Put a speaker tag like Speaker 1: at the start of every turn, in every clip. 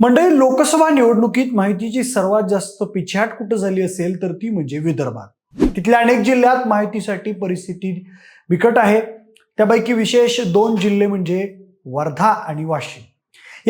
Speaker 1: मंडळी लोकसभा निवडणुकीत माहितीची सर्वात जास्त पिछाट कुठं झाली असेल तर ती म्हणजे विदर्भात. तिथल्या अनेक जिल्ह्यात माहितीसाठी परिस्थिती बिकट आहे. त्यापैकी विशेष दोन जिल्हे म्हणजे वर्धा आणि वाशिम.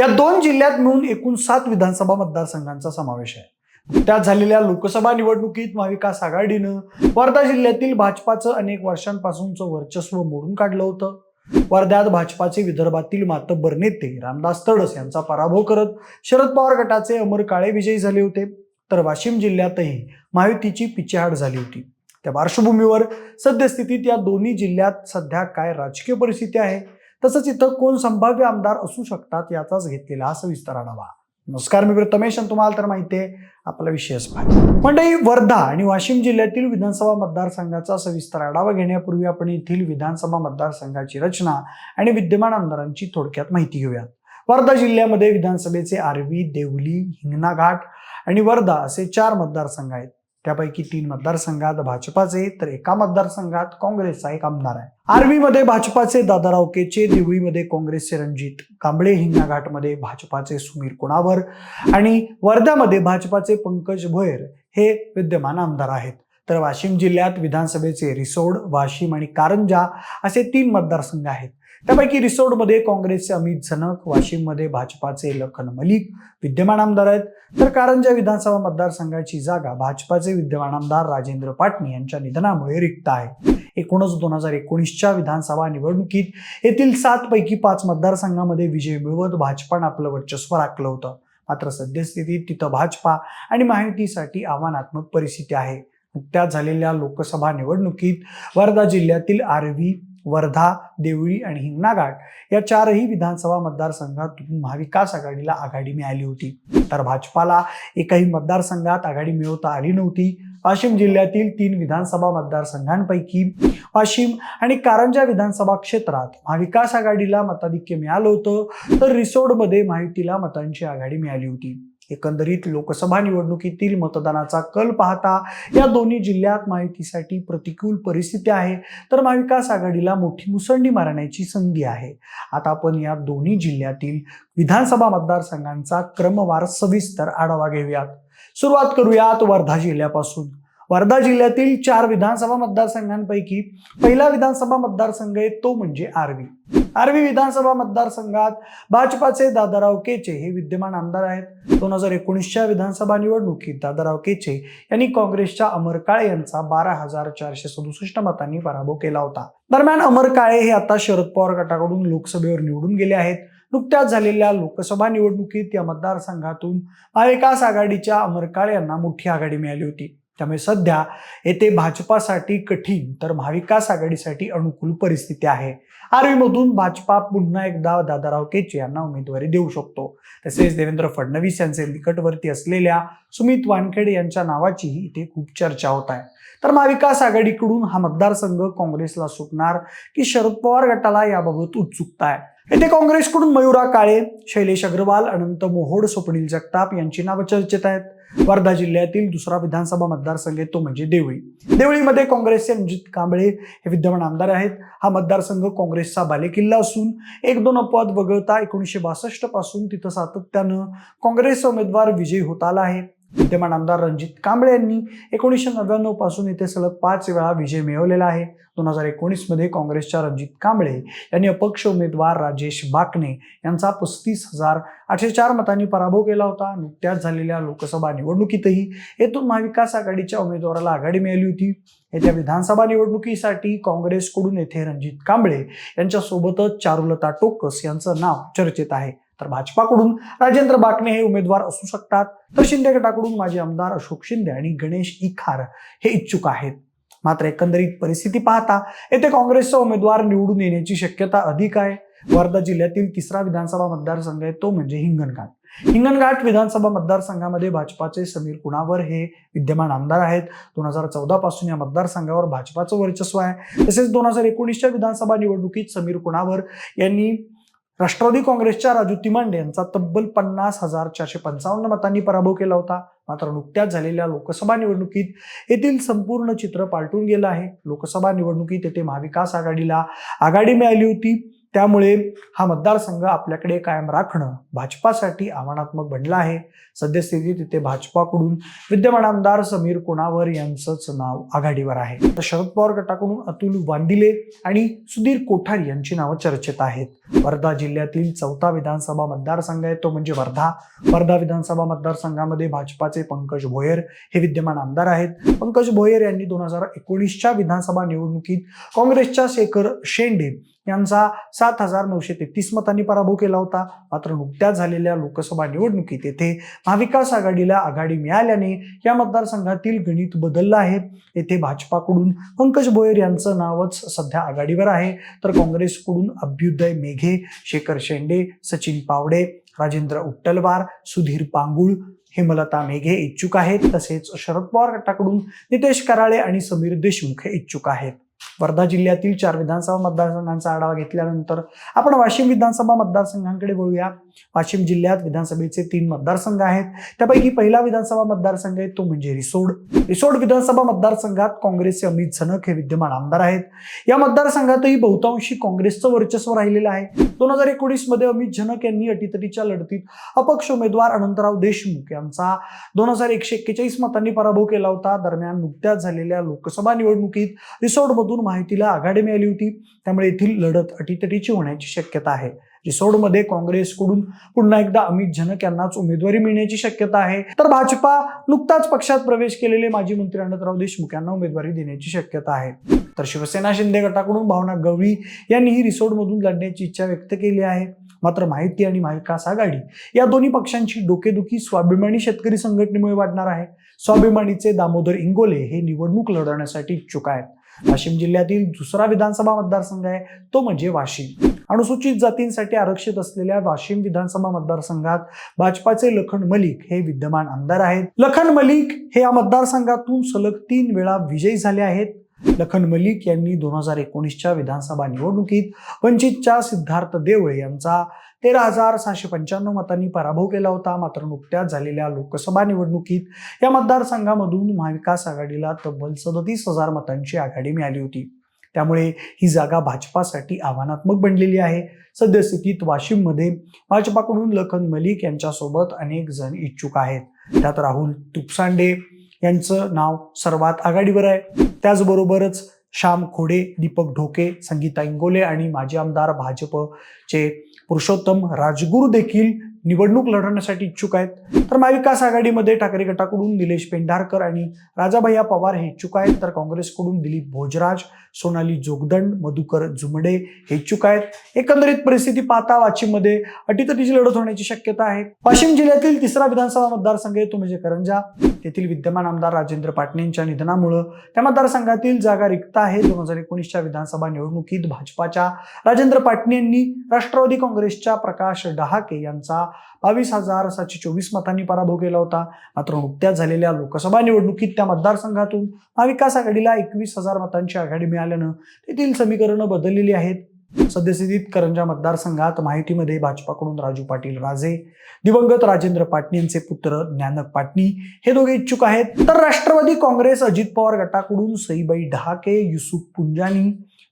Speaker 1: या दोन जिल्ह्यात मिळून एकूण सात विधानसभा मतदारसंघांचा समावेश आहे. त्यात झालेल्या लोकसभा निवडणुकीत महाविकास आघाडीनं वर्धा जिल्ह्यातील भाजपाचं अनेक वर्षांपासूनचं वर्चस्व मोडून काढलं होतं. वर्ध्यात भाजपाचे विदर्भातील मातब्बर नेते रामदास तडस यांचा पराभव करत शरद पवार गटाचे अमर काळे विजयी झाले होते. तर वाशिम जिल्ह्यातही महायुतीची पिछेहाट झाली होती. त्या पार्श्वभूमीवर सद्यस्थितीत या दोन्ही जिल्ह्यात सध्या काय राजकीय परिस्थिती आहे? तसंच इथं कोण संभाव्य आमदार असू शकतात याचाच घेतलेला हा सविस्तर आढावा. नमस्कार मी प्रथमेश आणि तुम्हाला तर माहिती आहे आपला विशेष पाहिजे मंडळी वर्धा आणि वाशिम जिल्ह्यातील विधानसभा मतदारसंघाचा सविस्तर आढावा घेण्यापूर्वी आपण येथील विधानसभा मतदारसंघाची रचना आणि विद्यमान आमदारांची थोडक्यात माहिती घेऊयात. वर्धा जिल्ह्यामध्ये विधानसभेचे आर्वी देवली हिंगणाघाट आणि वर्धा असे चार मतदारसंघ आहेत. त्यापैकी तीन मतदारसंघात भाजपाचे तर एका मतदारसंघात काँग्रेसचा एक आमदार आहे. आर्वीमध्ये भाजपाचे दादाराव केचे देवळीमध्ये काँग्रेसचे रणजित कांबळे हिंगणाघाटमध्ये भाजपाचे सुमीर कुणावर आणि वर्ध्यामध्ये भाजपाचे पंकज भोयर हे विद्यमान आमदार आहेत. तर वाशिम जिल्ह्यात विधानसभेचे रिसोड वाशिम आणि कारंजा असे तीन मतदारसंघ आहेत. त्यापैकी रिसोडमध्ये काँग्रेसचे अमित झनक वाशिममध्ये भाजपाचे लखन मलिक विद्यमान आमदार आहेत. तर कारंजा विधानसभा मतदारसंघाची जागा भाजपाचे विद्यमान आमदार राजेंद्र पाटणी यांच्या निधनामुळे रिक्त आहे. एकूणच दोन हजार एकोणीसच्या विधानसभा निवडणुकीत येथील सात पैकी पाच मतदारसंघामध्ये विजय मिळवत भाजपानं आपलं वर्चस्व राखलं होतं. मात्र सद्यस्थितीत तिथं भाजपा आणि माहितीसाठी आव्हानात्मक परिस्थिती आहे. नुकत्याच झालेल्या लोकसभा निवडणुकीत वर्धा जिल्ह्यातील आर्वी वर्धा देवळी आणि हिंगणाघाट या चारही विधानसभा मतदारसंघातून महाविकास आघाडीला आघाडी मिळाली होती. तर भाजपाला एकाही मतदारसंघात आघाडी मिळवता आली नव्हती. वाशिम जिल्ह्यातील तीन विधानसभा मतदारसंघांपैकी वाशिम आणि कारंजा विधानसभा क्षेत्रात महाविकास आघाडीला मताधिक्य मिळालं होतं. तर रिसोडमध्ये माहितीला मतांची आघाडी मिळाली होती. एकंदरीत लोकसभा निवडणुकीतील मतदानाचा कल पाहता या दोन्ही जिल्ह्यात माहितीसाठी प्रतिकूल परिस्थिती आहे. तर महाविकास आघाडीला मोठी मुसंडी मारण्याची संधी आहे. आता आपण या दोन्ही जिल्ह्यातील विधानसभा मतदारसंघांचा क्रमवार सविस्तर आढावा घेऊयात. सुरुवात करूयात वर्धा जिल्ह्यापासून. वर्धा जिल्ह्यातील चार विधानसभा मतदारसंघांपैकी पहिला विधानसभा मतदारसंघ आहे तो म्हणजे आर्वी. आर्वी विधानसभा मतदारसंघात भाजपाचे दादाराव केचे हे विद्यमान आमदार आहेत. दोन हजार एकोणीसच्या विधानसभा निवडणुकीत दादाराव केचे यांनी काँग्रेसच्या अमर काळे यांचा बारा हजार चारशे सदुसष्ट मतांनी पराभव केला होता. दरम्यान अमर काळे हे आता शरद पवार गटाकडून लोकसभेवर निवडून गेले आहेत. नुकत्याच झालेल्या लोकसभा निवडणुकीत या मतदारसंघातून महाविकास आघाडीच्या अमर काळे यांना मोठी आघाडी मिळाली होती. त्यामुळे सध्या येथे भाजपासाठी कठीण तर महाविकास आघाडीसाठी अनुकूल परिस्थिती आहे. आर्वीमधून भाजपा पुन्हा एकदा दादाराव केचे यांना उमेदवारी देऊ शकतो. तसेच देवेंद्र फडणवीस यांचे निकटवर्ती असलेल्या सुमित वानखेडे यांच्या नावाचीही इथे खूप चर्चा होत आहे. तर महाविकास आघाडीकडून हा मतदारसंघ काँग्रेसला सुटणार की शरद पवार गटाला याबाबत उत्सुकता आहे? येथे काँग्रेसकडून मयुरा काळे शैलेश अग्रवाल अनंत मोहोड स्वप्नील जगताप यांची नावं चर्चेत आहेत. वर्धा जिल्ह्यातील दुसरा विधानसभा मतदारसंघ आहे तो म्हणजे देवळी. देवळीमध्ये काँग्रेसचे रणजित कांबळे हे विद्यमान आमदार आहेत. हा मतदारसंघ काँग्रेसचा बालेकिल्ला असून एक दोन अपवाद वगळता एकोणीसशे बासष्टपासून तिथं सातत्यानं काँग्रेसचा उमेदवार विजयी होत आला आहे. विद्यमान आमदार रणजित कांबळे यांनी एकोणीसशे नव्याण्णवपासून इथे सलग पाच वेळा विजय मिळवलेला आहे. दोन हजार एकोणीसमध्ये काँग्रेसच्या रणजित कांबळे यांनी अपक्ष उमेदवार राजेश बाकणे यांचा पस्तीस हजार आठशे चार मतांनी पराभव केला होता. नुकत्याच झालेल्या लोकसभा निवडणुकीतही येथून महाविकास आघाडीच्या उमेदवाराला आघाडी मिळाली होती. येत्या विधानसभा निवडणुकीसाठी काँग्रेसकडून येथे रणजित कांबळे यांच्यासोबतच चारुलता टोकस यांचं नाव चर्चेत आहे. तर भाजपाकडून राजेंद्र बाकणे हे उमेदवार असू शकतात. तर शिंदे गटाकडून माजी आमदार अशोक शिंदे आणि गणेश इखार हे इच्छुक आहेत. मात्र एकंदरीत परिस्थिती पाहता येथे काँग्रेसचा उमेदवार निवडून येण्याची शक्यता अधिक आहे. वर्धा जिल्ह्यातील तिसरा विधानसभा मतदारसंघ आहे तो म्हणजे हिंगणघाट. हिंगणघाट विधानसभा मतदारसंघामध्ये भाजपाचे समीर कुणावर हे विद्यमान आमदार आहेत? दोन हजार चौदा पासून या मतदारसंघावर भाजपाचं वर्चस्व आहे. तसेच दोन हजार एकोणीसच्या विधानसभा निवडणुकीत समीर कुणावर यांनी राष्ट्रवादी काँग्रेसच्या राजू तिमांडे यांचा तब्बल पन्नास हजार चारशे पंचावन्न मतांनी पराभव केला होता. मात्र नुकत्याच झालेल्या लोकसभा निवडणुकीत येथील संपूर्ण चित्र पालटून गेलं आहे. लोकसभा निवडणुकीत येथे महाविकास आघाडीला आघाडी मिळाली होती. त्यामुळे हा मतदारसंघ आपल्याकडे कायम राखणं भाजपासाठी आव्हानात्मक बनलं आहे. सद्यस्थितीत तिथे भाजपाकडून विद्यमान आमदार समीर कुणावर यांचंच नाव आघाडीवर आहे. तर शरद पवार गटाकडून अतुल वांदिले आणि सुधीर कोठारी यांची नावं चर्चेत आहेत. वर्धा जिल्ह्यातील चौथा विधानसभा मतदारसंघ आहे. तो म्हणजे वर्धा. वर्धा विधानसभा मतदारसंघामध्ये भाजपाचे पंकज भोयर हे विद्यमान आमदार आहेत. पंकज भोयर यांनी दोन हजार एकोणीसच्या विधानसभा निवडणुकीत काँग्रेसच्या शेखर शेंडे यांचा सात हजार नऊशे तेहतीस मतांनी पराभव केला होता. मात्र नुकत्याच झालेल्या लोकसभा निवडणुकीत येथे महाविकास आघाडीला आघाडी मिळाल्याने या मतदारसंघातील गणित बदललं आहे. येथे भाजपाकडून पंकज भोयर यांचं नावच सध्या आघाडीवर आहे. तर काँग्रेसकडून अभ्युदय मेघे शेखर शेंडे सचिन पावडे राजेंद्र उट्टलवार सुधीर पांगुळ हेमलता मेघे इच्छुक आहेत. तसेच शरद पवार गटाकडून नितेश कराळे आणि समीर देशमुख हे इच्छुक आहेत. वर्धा जिल्ह्यातील चार विधानसभा मतदारसंघांचा आढावा घेतल्यानंतर आपण वाशिम विधानसभा मतदारसंघांकडे बोलूया वाशिम जिल्ह्यात विधानसभेचे तीन मतदारसंघ आहेत. त्यापैकी पहिला विधानसभा मतदारसंघ आहे तो म्हणजे रिसोड. रिसोड विधानसभा मतदारसंघात काँग्रेसचे अमित झनक हे विद्यमान आमदार आहेत. या मतदारसंघातही बहुतांशी काँग्रेसचं वर्चस्व राहिलेलं आहे. दोन हजार एकोणीसमध्ये अमित झनक यांनी अटीतटीच्या लढतीत अपक्ष उमेदवार अनंतराव देशमुख यांचा दोन हजार एकशे एक्केचाळीस मतांनी पराभव केला होता. दरम्यान नुकत्याच झालेल्या लोकसभा निवडणुकीत रिसोडमधून माहितीला आघाडी मिळाली होती. त्यामुळे येथील लढत अटीतटीची होण्याची शक्यता आहे. रिसोडमध्ये काँग्रेसकडून पुन्हा एकदा अमित झनक यांनाच उमेदवारी मिळण्याची शक्यता आहे. तर भाजपा नुकताच पक्षात प्रवेश केलेले माजी मंत्री अनंतराव देशमुख यांना उमेदवारी देण्याची शक्यता आहे. तर शिवसेना शिंदे गटाकडून भावना गवळी यांनीही रिसोडमधून लढण्याची इच्छा व्यक्त केली आहे. मात्र माहिती आणि महाविकास आघाडी या दोन्ही पक्षांची डोकेदुखी स्वाभिमानी शेतकरी संघटनेमुळे वाढणार आहे. स्वाभिमानीचे दामोदर इंगोले हे निवडणूक लढवण्यासाठी इच्छुक आहेत. वाशिम जिल्ह्यातील दुसरा विधानसभा मतदारसंघ आहे तो म्हणजे वाशिम. अनुसूचित जातींसाठी आरक्षित असलेल्या वाशिम विधानसभा मतदारसंघात भाजपाचे लखन मलिक हे विद्यमान आमदार आहेत. लखन मलिक हे या मतदारसंघातून सलग तीन वेळा विजयी झाले आहेत. लखन मलिक यांनी दोन हजार एकोणीसच्या विधानसभा निवडणुकीत वंचितच्या सिद्धार्थ देवळे यांचा तेरा हजार सहाशे पंच्याण्णव मतांनी पराभव केला होता. मात्र नुकत्याच झालेल्या लोकसभा निवडणुकीत या मतदारसंघामधून महाविकास आघाडीला तब्बल सदतीस हजार मतांची आघाडी मिळाली होती. त्यामुळे ही जागा भाजपासाठी आव्हानात्मक बनलेली आहे. सद्यस्थितीत वाशिममध्ये भाजपाकडून लखन मलिक यांच्यासोबत अनेक जण इच्छुक आहेत. त्यात राहुल तुपसांडे यांचं नाव सर्वात आघाडीवर आहे. त्याचबरोबरच श्याम खोडे दीपक ढोके संगीता इंगोले आणि माजी आमदार भाजपचे पुरुषोत्तम राजगुरू देखील निवडणूक लढवण्यासाठी इच्छुक आहेत. तर महाविकास आघाडीमध्ये ठाकरे गटाकडून निलेश पेंढारकर आणि राजाभैया पवार हे इच्छुक आहेत. तर काँग्रेसकडून दिलीप भोजराज सोनाली जोगदंड मधुकर जुमडे हे इच्छुक आहेत. एकंदरीत परिस्थिती पाहता वाशिममध्ये अटीतटीची लढत होण्याची शक्यता आहे. वाशिम जिल्ह्यातील तिसरा विधानसभा मतदारसंघ आहे. तो म्हणजे करंजा तेथील विद्यमान आमदार राजेंद्र पाटणे यांच्या निधनामुळं त्या मतदारसंघातील जागा रिक्त आहे. दोन हजार एकोणीसच्या विधानसभा निवडणुकीत भाजपाच्या राजेंद्र पाटणे यांनी राष्ट्रवादी काँग्रेसच्या प्रकाश डहाके यांचा बावीस हजार सातशे चोवीस मतांनी पराभव केला होता. मात्र नुकत्याच झालेल्या लोकसभा निवडणुकीत त्या मतदारसंघातून महाविकास आघाडीला एकवीस हजार मतांची आघाडी मिळाल्यानं तेथील समीकरणं बदललेली आहेत. सद्यस्थितीत करंजा मतदारसंघात माहितीमध्ये भाजपाकडून राजू पाटील राजे दिवंगत राजेंद्र पाटणी यांचे पुत्र ज्ञानक पाटणी हे दोघे इच्छुक आहेत. तर राष्ट्रवादी काँग्रेस अजित पवार गटाकडून सईबाई डहाके युसुफ पुंजानी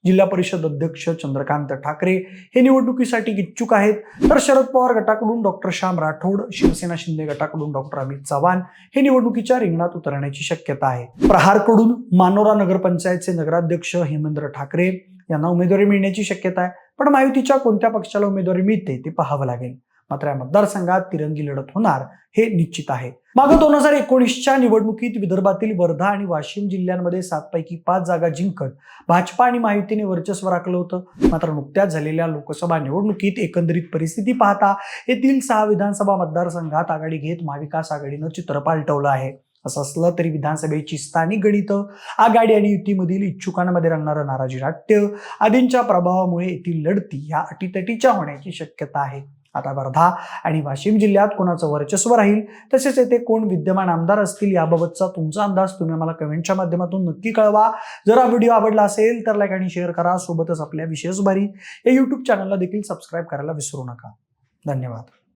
Speaker 1: जिल्हा परिषद अध्यक्ष चंद्रकांत ठाकरे हे निवडणुकीसाठी इच्छुक आहेत. तर शरद पवार गटाकडून डॉक्टर श्याम राठोड शिवसेना शिंदे गटाकडून डॉक्टर अमित चव्हाण हे निवडणुकीच्या रिंगणात उतरण्याची शक्यता आहे. प्रहारकडून मानोरा नगरपंचायतचे नगराध्यक्ष हेमेंद्र ठाकरे यांना उमेदवारी मिळण्याची शक्यता आहे. पण महायुतीच्या कोणत्या पक्षाला उमेदवारी मिळते ते पाहावं लागेल. मात्र या मतदारसंघात तिरंगी लढत होणार हे निश्चित आहे. मागं दोन हजार एकोणीसच्या निवडणुकीत विदर्भातील वर्धा आणि वाशिम जिल्ह्यांमध्ये सातपैकी पाच जागा जिंकत भाजपा आणि महायुतीने वर्चस्व राखलं होतं. मात्र नुकत्याच झालेल्या लोकसभा निवडणुकीत एकंदरीत परिस्थिती पाहता येथील सहा विधानसभा मतदारसंघात आघाडी घेत महाविकास आघाडीनं चित्र पालटवलं आहे. असं असलं तरी विधानसभेची स्थानिक गणित आघाडी आणि युतीमधील इच्छुकांमध्ये रंगणारं नाराजी नाट्य आदींच्या प्रभावामुळे येथील लढती ह्या अटीतटीच्या होण्याची शक्यता आहे. आता वर्धा आणि वाशिम जिल्ह्यात कोणाचं वर्चस्व राहील तसेच येथे कोण विद्यमान आमदार असतील याबाबतचा तुमचा अंदाज तुम्ही आम्हाला कमेंटच्या माध्यमातून नक्की कळवा. जर हा व्हिडिओ आवडला असेल तर लाईक आणि शेअर करा. सोबतच आपल्या विशेष भारी या यूट्यूब चॅनलला देखील सबस्क्राईब करायला विसरू नका. धन्यवाद.